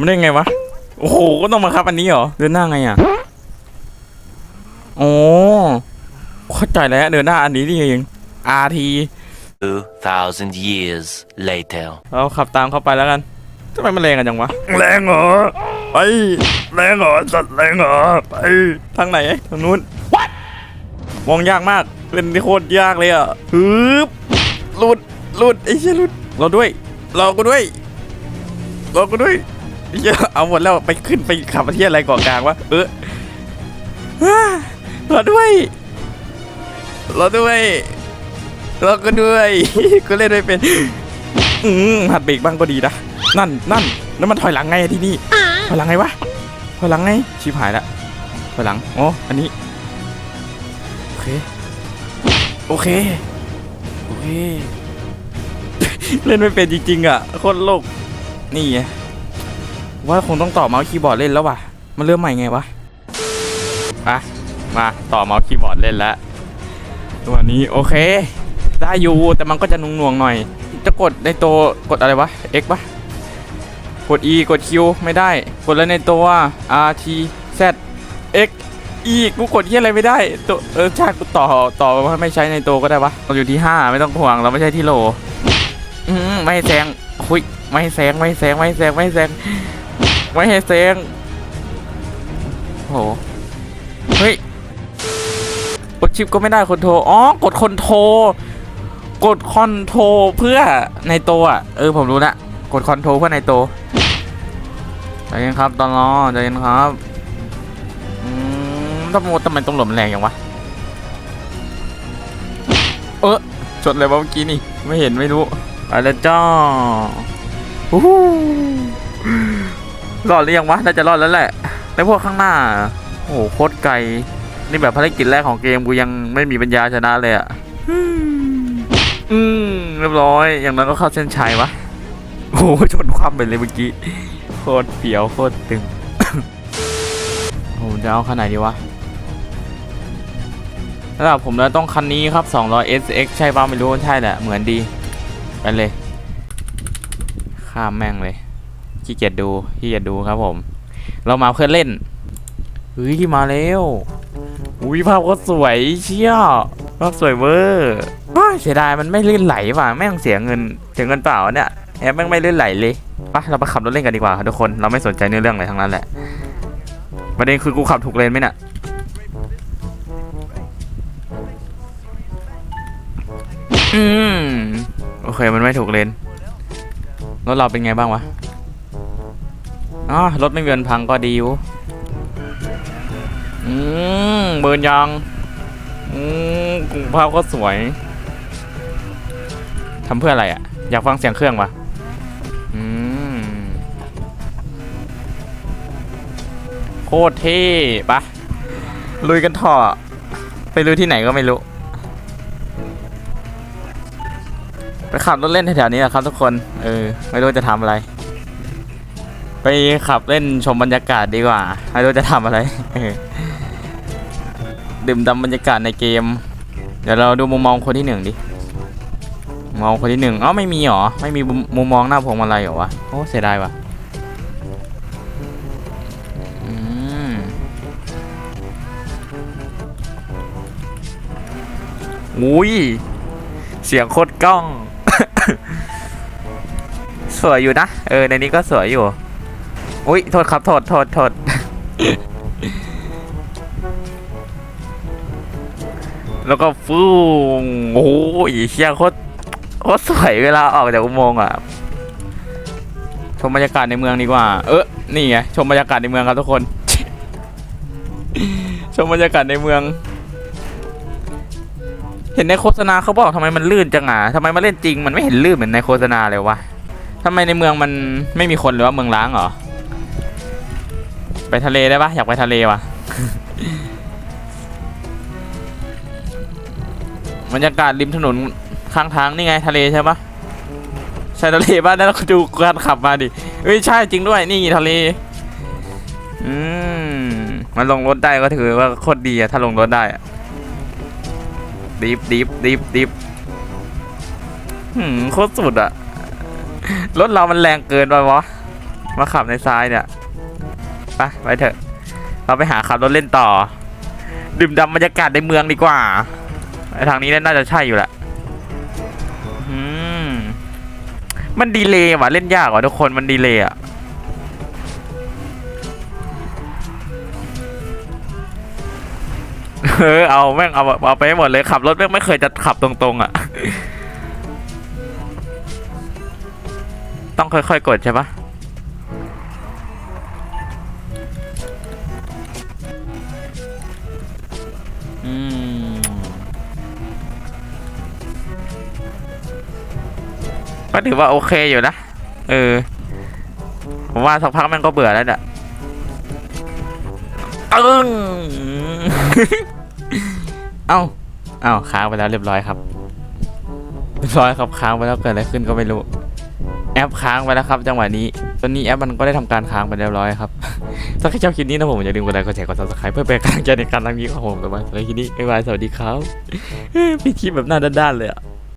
มันได้ไงวะ โอ้โห ก็ต้องมาครับอันนี้เหรอ เดินหน้าไงอะโอ้เข้าใจแล้ว เดินหน้าอันนี้นี่เอง RT 2,000 years later. เราขับตามเข้าไปแล้วกันทำไมมันแรงกันจังวะ แรงเหรอ ไป แรงเหรอ สัตว์แรงเหรอ ไป ทางไหน ทางนู้น What มองยากมากเล่นที่โคตรยากเลยอะฮึบหลุดหลุดไอ้เชี่ยหลุด เราด้วย เราก็ด้วย เราก็ด้วย เชี่ยเอาหมดแล้วไปขึ้นไปขับมาที่อะไรเกาะกลางวะเออเราด้วยเราด้วยเราก็ด้วยก็เล่นไม่เป็นอืมหัดเบรกบ้างก็ดีนะนั่นนั่นแล้วมันถอยหลังไงที่นี่ถอยหลังไงวะถอยหลังไงชิบหายละถอยหลังอ๋ออันนี้โอเคโอเคโอเค เล่นไม่เป็นจริงๆอะโคตรโลกนี่ไง ว่าคงต้องต่อเมาส์คีย์บอร์ดเล่นแล้วว่ะ มันเริ่มใหม่ไงวะอะมาต่อเมาส์คีย์บอร์ดเล่นแล้วตัวนี้โอเค ได้อยู่แต่มันก็จะหนุ่งหน่อย จะกดในตัวกดอะไรวะ X ปะกด E กด Q ไม่ได้ กดแล้วในตัว R T Z X E กูกดที่อะไรไม่ได้ตัวเออใช่กูต่อต่อไม่ใช้ในตัวก็ได้วะเราอยู่ที่ 5 ไม่ต้องห่วงเราไม่ใช่ที่โหลอืไม่แซงคุยไม่แซงไม่แซงไม่แซงไม่แซง ไม่ให้แซงโห เฮ้ย กดชิปก็ไม่ได้คอนโทรอ๋อ กดคอนโทรกดคอนโทรเพื่อในตัวอะเออผมรู้ละกดคอนโทรเพื่อในตัวใจเย็นครับตอนรอใจเย็นครับอืมทำไมทำไมต้องหลมแรงอย่างวะ เออชนเลยวะเมื่อกี้นี่ ไม่เห็นไม่รู้ไปแล้วจ้าฮู้ฮู้ รอดหรือยังวะน่าจะรอดแล้วแหละแล้วพวกข้างหน้า โอ้โหโคตรไกล นี่แบบภารกิจแรกของเกมกูยังไม่มีปัญญาชนะเลยอะอืมอืมเรียบร้อย อย่างนั้นก็เข้าเส้นชัยวะโอ้โหชนความไปเลยเมื่อกี้ โคตรเปียวโคตรตึงผมจะเอาคันไหนดีวะแล้วผมแล้วต้องคันนี้ครับ 200 SX ใช่ป่ะไม่รู้ใช่แหละ เหมือนดีไปเลย ข้ามแม่งเลย ขี้เกียจดูขี้เกียจดูครับผม เรามาเพื่อเล่นเฮ้ยมาแล้วอุ้ยภาพก็สวยเชี่ยภาพสวยเวอร์ว้าเสียดายมันไม่ลื่นไหลว่ะแม่งเสียเงินเสียเงินเปล่าเนี่ยแอบแม่งไม่ลื่นไหลเลยปะเราไปขับรถเล่นกันดีกว่าทุกคนเราไม่สนใจเนื้อเรื่องอะไรทั้งนั้นแหละประเด็นคือกูขับถูกเลนไหมเนี่ยอืมโอเคมันไม่ถูกเลนรถเราเป็นไงบ้างวะ อ๋อรถไม่มีวันพังก็ดีอยู่อืมเบิร์นยังอืมภาพก็สวยทำเพื่ออะไรอะ อยากฟังเสียงเครื่องปะอืมโคตรเท่ปะลุยกันเถอะไปลุยที่ไหนก็ไม่รู้ ไปขับรถเล่นแถวๆนี้แหละครับทุกคน เออ ไม่รู้จะทำอะไร ไปขับเล่นชมบรรยากาศดีกว่า ไม่รู้จะทำอะไร ดื่มดำบรรยากาศในเกม เดี๋ยวเราดูมุมมองคนที่หนึ่งดิมองคนที่หนึ่งเอ้าไม่มีหรอ ไม่มีมุมมองหน้าพวงมาลัยหรอวะ โอ้เสียดายว่ะอุ้ย เสียงโคตรกล้อง สวยอยู่นะ เออ ในนี้ก็สวยอยู่ อุ้ยโทษครับโทษโทษโทษแล้วก็ฟูงโอ้ยเชี่ยโคตรโคตรสวยเวลาออกจากอุโมงค์อะชมบรรยากาศในเมืองดีกว่า เออนี่ไงชมบรรยากาศในเมืองครับทุกคน ชมบรรยากาศในเมือง เห็นในโฆษณาเขาบอกทำไมมันลื่นจังอะทำไมมาเล่นจริง มันไม่เห็นลื่นเหมือนในโฆษณาเลยวะทำไมในเมืองมันไม่มีคนหรือว่าเมืองล้างเหรอ ไปทะเลได้ปะอยากไปทะเลว่ะบรรยากาศริมถนนข้างทางนี่ไงทะเลใช่ปะใช่ทะเลบ้านแล้วก็ดูการขับมาดิเอ้ยใช่จริงด้วยนี่ทะเลอืมมันลงรถได้ก็ถือว่าโคตรดีอะถ้าลงรถได้อะดิฟดิฟดิฟดิฟหืมโคตรสุดอะรถเรามันแรงเกินไปวะมาขับในซ้ายเนี่ย ไปไปเถอะ เราไปหาขับรถเล่นต่อ ดื่มด่ำบรรยากาศในเมืองดีกว่าไอทางนี้น่าจะใช่อยู่แหละมมันดีเลย์ว่ะเล่นยากว่ะทุกคนมันดีเลย์อะเออเอาแม่งเอาเอาไปให้หมดเลยขับรถแม่งไม่เคยจะขับตรงๆอะ ต้องค่อยๆกดใช่ปะ อืมก็ถือว่าโอเคอยู่นะ เออ ผมว่าสักพักแม่งก็เบื่อแล้วเนี่ยอึ้งเอ้า เอ้าค้างไปแล้วเรียบร้อยครับ เรียบร้อยครับค้างไปแล้วเกิดอะไรขึ้นก็ไม่รู้ อปค้างไปแล้วครับ จังหวะนี้ ตอนนี้แอปมันก็ได้ทำการค้างไปเรียบร้อยครับ ถ้าใครชอบคลิปนี้นะผมอย่าลืมกดไลค์ กดแชร์ กดซับสไครป์เพื่อเป็นกำลังใจในการทำคลิปของผมต่อไปสำหรับคลิปนี้บ๊ายบาย สวัสดีครับพี่คลิปแบบหน้าด้านๆเลยอะ